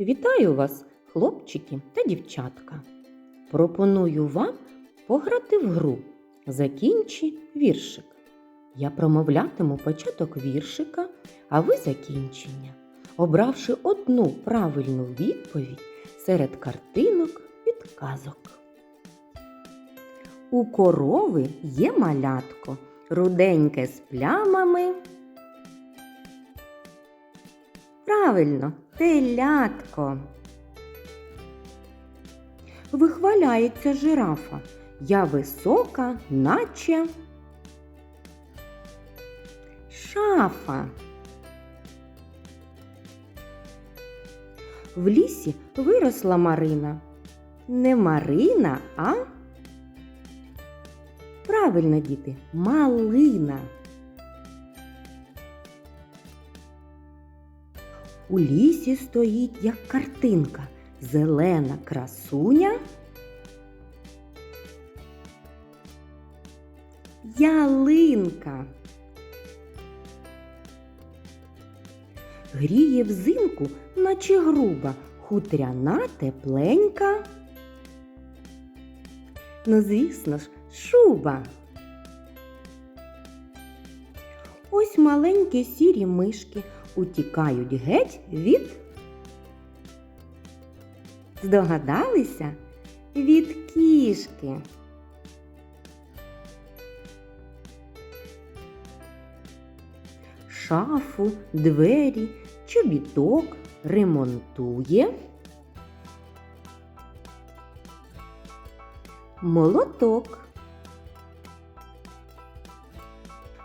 Вітаю вас, хлопчики та дівчатка. Пропоную вам пограти в гру Закінчи віршик. Я промовлятиму початок віршика, а ви закінчення, обравши одну правильну відповідь серед картинок підказок. У корови є малятко, руденьке з плямами. Правильно, телятко. Вихваляється жирафа. Я висока, наче шафа. В лісі виросла Марина. Не Марина, а правильно, діти, малина. У лісі стоїть, як картинка, зелена красуня. Ялинка. Гріє взимку, наче груба, хутряна тепленька. Ну, звісно ж, шуба. Ось маленькі сірі мишки утікають геть від. Здогадалися? Від кішки. Шафу, двері, чобіток ремонтує. Молоток.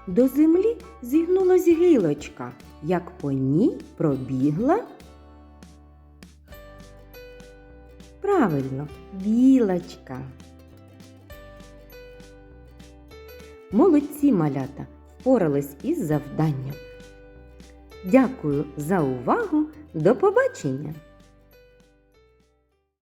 До землі зігнулась гілочка, як по ній пробігла. Правильно, білочка. Молодці малята впорались із завданням. Дякую за увагу. До побачення!